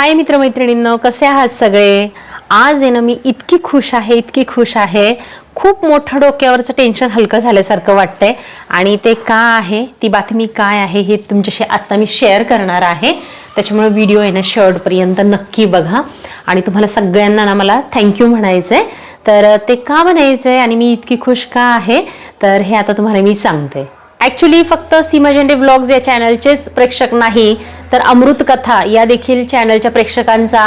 हाय मित्रमैत्रिणींनो कसे आहात सगळे? आज आहे ना मी इतकी खुश आहे इतकी खुश आहे. खूप मोठं डोक्यावरचं टेन्शन हलकं झाल्यासारखं वाटतंय. आणि ते का आहे? ती बातमी काय आहे? हे तुमच्याशी आता मी शेअर करणार आहे. त्याच्यामुळे व्हिडिओ आहे ना शेवटपर्यंत नक्की बघा. आणि तुम्हाला सगळ्यांना ना मला थँक्यू म्हणायचं आहे तर ते का म्हणायचं आहे आणि मी इतकी खुश का आहे? तर हे आता तुम्हाला मी सांगते. ॲक्च्युली फक्त सीमा झेंडे व्लॉग्स या चॅनलचेच प्रेक्षक नाही. तर अमृत कथा या देखील चॅनलच्या प्रेक्षकांचा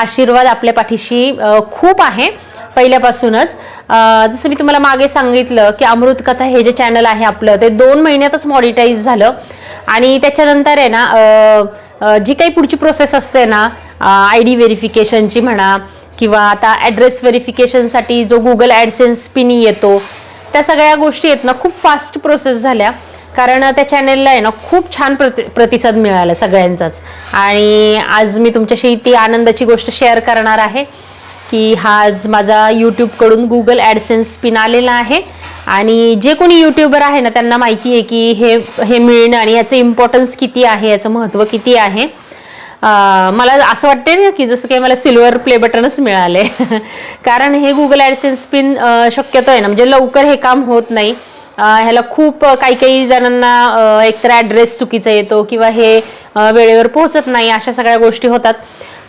आशीर्वाद आपल्या पाठीशी खूप आहे. पहिल्यापासूनच जसं मी तुम्हाला मागे सांगितलं की अमृत कथा हे जे चॅनल आहे आपलं ते दोन महिन्यातच मॉडिटाईज झालं. आणि त्याच्यानंतर आहे ना जी काही पुढची प्रोसेस असते ना आय डी व्हेरिफिकेशनची म्हणा किंवा आता ॲड्रेस व्हेरिफिकेशनसाठी जो गुगल ॲडसेन्स पिनी येतो त्या सगळ्या गोष्टी आहेत ना खूप फास्ट प्रोसेस झाल्या. कारण त्या चॅनेलला आहे ना खूप छान प्रति प्रतिसाद मिळाला सगळ्यांचाच. आणि आज मी तुमच्याशी ती आनंदाची गोष्ट शेअर करणार आहे की हा आज माझा यूट्यूबकडून गुगल ॲडसेन्स पिन आलेला आहे. आणि जे कोणी यूट्यूबर आहे ना त्यांना माहिती आहे की हे हे मिळणं आणि याचं इम्पॉर्टन्स किती आहे याचं महत्त्व किती आहे. मला असं वाटते ना की जसं काही मला सिल्वर प्ले बटनच मिळाले कारण हे गुगल ॲडसेन्स पिन शक्यतो आहे ना म्हणजे लवकर हे काम होत नाही. ह्याला खूप काही काही जणांना एकतर ॲड्रेस चुकीचा येतो किंवा हे वेळेवर पोहोचत नाही अशा सगळ्या गोष्टी होतात.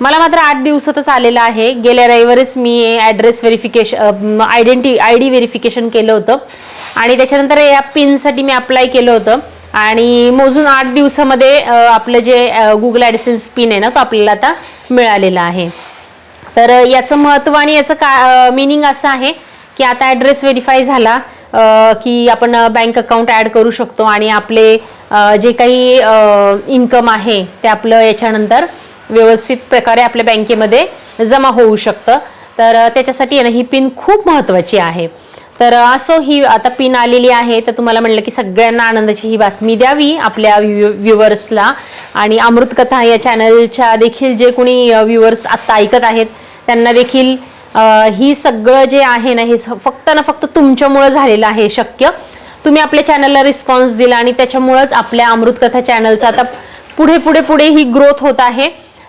मला मात्र आठ दिवसातच आलेलं आहे. गेल्या रविवारीच मी address verification identity I D verification केलं होतं. आणि त्याच्यानंतर या पिनसाठी मी अप्लाय केलं होतं. आणि मोजून आठ दिवसामध्ये आपलं जे गुगल ॲडसेन्स पिन आहे ना तो आपल्याला आता मिळालेला आहे. तर याचं महत्त्व आणि याचं का मिनिंग असं आहे की आता ॲड्रेस व्हेरीफाय झाला. की आपण बँक अकाउंट ॲड करू शकतो आणि आपले जे काही इन्कम आहे ते आपलं याच्यानंतर व्यवस्थित प्रकारे आपल्या बँकेमध्ये जमा होऊ शकतं. तर त्याच्यासाठी आहे ना ही पिन खूप महत्त्वाची आहे. तर असो ही आता पिन आलेली आहे तर तुम्हाला म्हणलं की सगळ्यांना आनंदाची ही बातमी द्यावी आपल्या व्ह्युअर्सला आणि अमृतकथा या चॅनलच्या देखील जे कोणी व्ह्युअर्स आत्ता ऐकत आहेत त्यांना देखील ही सगळं जे आहे ना हे स- फक्त ना फक्त तुमच्यामुळं झालेलं आहे शक्य. तुम्ही आपल्या चॅनलला रिस्पॉन्स दिला आणि त्याच्यामुळंच आपल्या अमृतकथा चॅनलचा आता पुढे पुढे पुढे ही ग्रोथ होत आहे.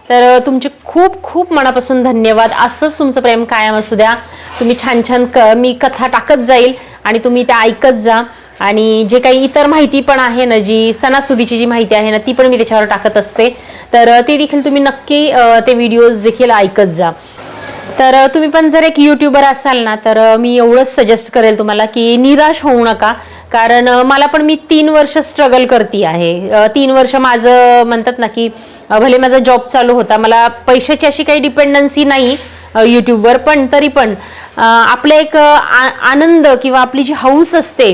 तर तुमचे खूप खूप मनापासून धन्यवाद. असंच तुमचं प्रेम कायम असू द्या. तुम्ही छान छान क मी कथा टाकत जाईल आणि तुम्ही त्या ऐकत जा. आणि जे काही इतर माहिती पण आहे ना जी सणासुदीची जी माहिती आहे ना ती पण मी त्याच्यावर टाकत असते. तर ते देखील तुम्ही नक्की ते व्हिडिओज देखील ऐकत जा. तर तुम्ही पण जर एक यूट्यूबर असाल ना तर मी एवढंच सजेस्ट करेल तुम्हाला की निराश होऊ नका. कारण मला पण मी तीन वर्ष स्ट्रगल करते आहे. तीन वर्ष माझं म्हणतात ना की भले माझा जॉब चालू होता मला पैशाची अशी काही डिपेंडन्सी नाही यूट्यूबवर पण तरी पण आपलं एक आ- आनंद किंवा आपली जी हौस असते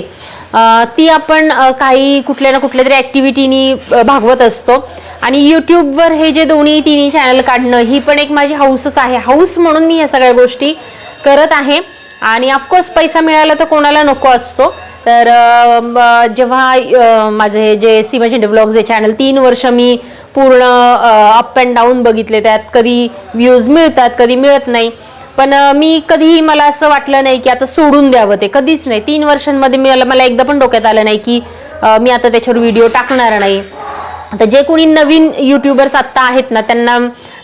ती आपण काही कुठल्या ना कुठल्या तरी ॲक्टिव्हिटीनी भागवत असतो. आणि यूट्यूबवर हे जे दोन्ही तिन्ही चॅनल काढणं ही पण एक माझी हौसच आहे. हौस म्हणून मी ह्या सगळ्या गोष्टी करत आहे. आणि ऑफकोर्स पैसा मिळाला तर कोणाला नको असतो. तर जेव्हा माझे हे जे सीमा झेंडे ब्लॉग्स हे चॅनल तीन वर्ष मी पूर्ण अप अँड डाऊन बघितले. त्यात कधी व्ह्यूज मिळतात कधी मिळत नाही. पण मी कधीही मला असं वाटलं नाही की आता सोडून द्यावं ते. कधीच नाही. तीन वर्षांमध्ये मी मला एकदा पण डोक्यात आलं नाही की मी आता त्याच्यावर व्हिडिओ टाकणार नाही. आता जे कोणी नवीन युट्यूबर्स आत्ता आहेत ना त्यांना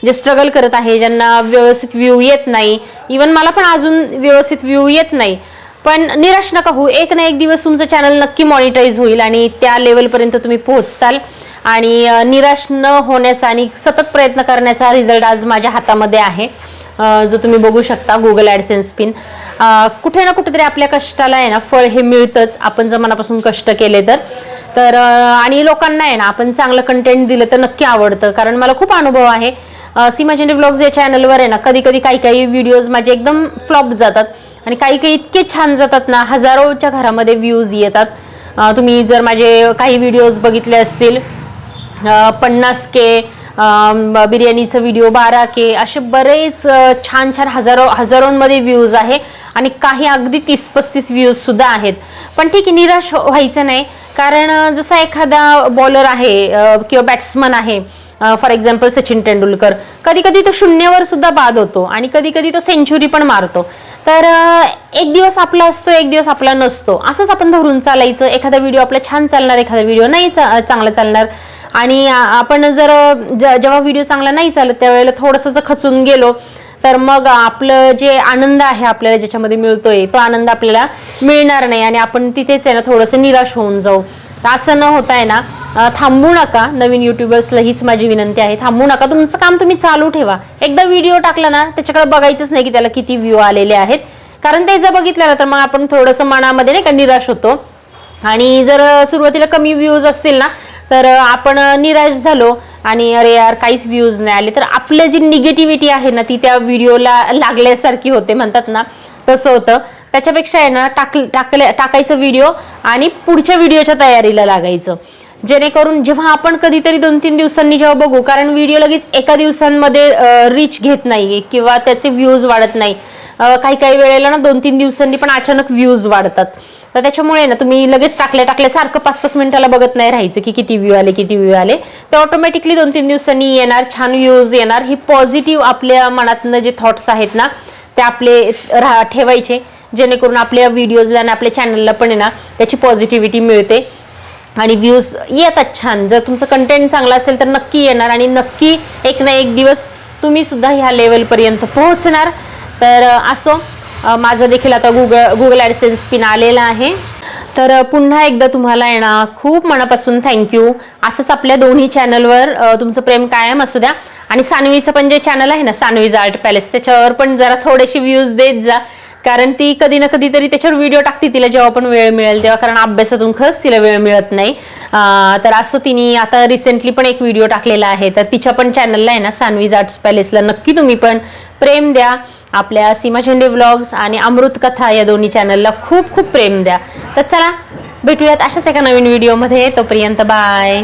जे स्ट्रगल करत आहे ज्यांना व्यवस्थित व्ह्यू येत नाही इवन मला पण अजून व्यवस्थित व्ह्यू येत नाही. पण निराश नका होऊ एक ना एक दिवस तुमचं चॅनल नक्की मॉनिटाईज होईल आणि त्या लेवलपर्यंत तुम्ही पोहोचताल. आणि निराश न होण्याचा आणि सतत प्रयत्न करण्याचा रिझल्ट आज माझ्या हातामध्ये आहे. जो तुम्ही बघू शकता गुगल ॲडसेन्स पिन कुठे ना कुठेतरी आपल्या कष्टाला आहे ना फळ हे मिळतंच. आपण जर मनापासून कष्ट केले तर. तर आणि लोकांना आहे ना आपण चांगलं कंटेंट दिलं तर नक्की आवडतं. कारण मला खूप अनुभव आहे. सीमा झेंडे ब्लॉग्स या चॅनलवर आहे ना कधी कधी काही काही व्हिडिओज माझे एकदम फ्लॉप जातात. आणि काही काही इतके छान जातात ना हजारोच्या घरामध्ये व्ह्यूज येतात. तुम्ही जर माझे काही व्हिडिओज बघितले असतील पन्नास के बिर्याणीचं व्हिडिओ बारा के असे बरेच छान छान हजारो हजारोंमध्ये व्ह्यूज आहे आणि काही अगदी तीस पस्तीस व्ह्यूजसुद्धा आहेत. पण ठीक आहे निराश हो- व्हायचं नाही. कारण जसा एखादा बॉलर आहे किंवा बॅट्समन आहे फॉर एक्झाम्पल सचिन तेंडुलकर कधी कधी तो शून्यावर सुद्धा बाद होतो आणि कधी कधी तो सेंचुरी पण मारतो. तर एक दिवस आपला असतो एक दिवस आपला नसतो. असंच आपण धरून चालायचं. एखादा व्हिडिओ आपला छान चालणार एखादा व्हिडिओ नाही चा- चांगला चालणार. आणि आपण जर ज- जेव्हा व्हिडिओ चांगला नाही चालत त्यावेळेला थोडंसं जर खचून गेलो तर मग आपलं जे आनंद आहे आपल्याला ज्याच्यामध्ये मिळतोय तो आनंद आपल्याला मिळणार नाही आणि आपण तिथेच आहे ना थोडंसं निराश होऊन जाऊ. असं न होता आहे ना थांबू नका नवीन युट्यूबर्सला हीच माझी विनंती आहे. थांबू नका तुमचं काम तुम्ही चालू ठेवा. एकदा व्हिडिओ टाकला ना त्याच्याकडे बघायचंच नाही की त्याला किती व्ह्यू आलेले आहेत. कारण ते जर बघितलं ना तर मग आपण थोडंसं मनामध्ये नाही का निराश होतो. आणि जर सुरुवातीला कमी व्ह्यूज असतील ना तर आपण निराश झालो आणि अरे यार काहीच व्ह्यूज नाही आले. तर आपलं जी निगेटिव्हिटी आहे ना ती त्या व्हिडिओला लागल्यासारखी होते म्हणतात ना. तसं होतं. त्याच्यापेक्षा आहे ना टाक टाकल्या टाकायचं व्हिडिओ आणि पुढच्या व्हिडिओच्या तयारीला लागायचं. जेणेकरून जेव्हा आपण कधीतरी दोन तीन दिवसांनी जेव्हा बघू कारण व्हिडिओ लगेच एका दिवसांमध्ये रीच घेत नाही किंवा त्याचे व्ह्यूज वाढत नाही. काही काही वेळेला ना दोन तीन दिवसांनी पण अचानक व्ह्यूज वाढतात. तर त्याच्यामुळे ना तुम्ही लगेच टाकल्या टाकल्या सारखं पाच पाच मिनिटाला बघत नाही राहायचं की किती व्ह्यू आले किती व्ह्यू आले. ते ऑटोमॅटिकली दोन तीन दिवसांनी येणार छान व्ह्यूज येणार. ही पॉझिटिव्ह आपल्या मनातनं जे थॉट्स आहेत ना ते आपले राहा ठेवायचे. जेणेकरून आपल्या व्हिडिओजला आणि आपल्या चॅनलला पण आहे ना त्याची पॉझिटिव्हिटी मिळते. आणि व्ह्यूज येतात छान. जर तुमचं कंटेंट चांगलं असेल तर नक्की येणार आणि नक्की एक ना एक दिवस तुम्ही सुद्धा ह्या लेवलपर्यंत पोहोचणार. तर असो. माझं देखील आता गुगल गुगल ॲडसेन्स पिन आलेला आहे. तर पुन्हा एकदा तुम्हाला येणार खूप मनापासून थँक्यू असंच आपल्या दोन्ही चॅनलवर तुमचं प्रेम कायम असू द्या. आणि सानवीचं पण जे चॅनल आहे ना सानवीज आर्ट पॅलेस त्याच्यावर पण जरा थोडेसे व्ह्यूज देत जा. कारण ती कधी ना कधी तरी त्याच्यावर व्हिडिओ टाकते तिला जेव्हा पण वेळ मिळेल तेव्हा कारण अभ्यासातून खरंच तिला वेळ मिळत नाही. तर असं तिने आता रिसेंटली पण एक व्हिडिओ टाकलेला आहे. तर तिच्या पण चॅनलला आहे ना सानवीज आर्ट्स पॅलेसला नक्की तुम्ही पण प्रेम द्या आपल्या सीमा झेंडे व्लॉग्स आणि अमृत कथा या दोन्ही चॅनलला खूप खूप प्रेम द्या. तर चला भेटूयात अशाच एका नवीन व्हिडिओमध्ये तोपर्यंत बाय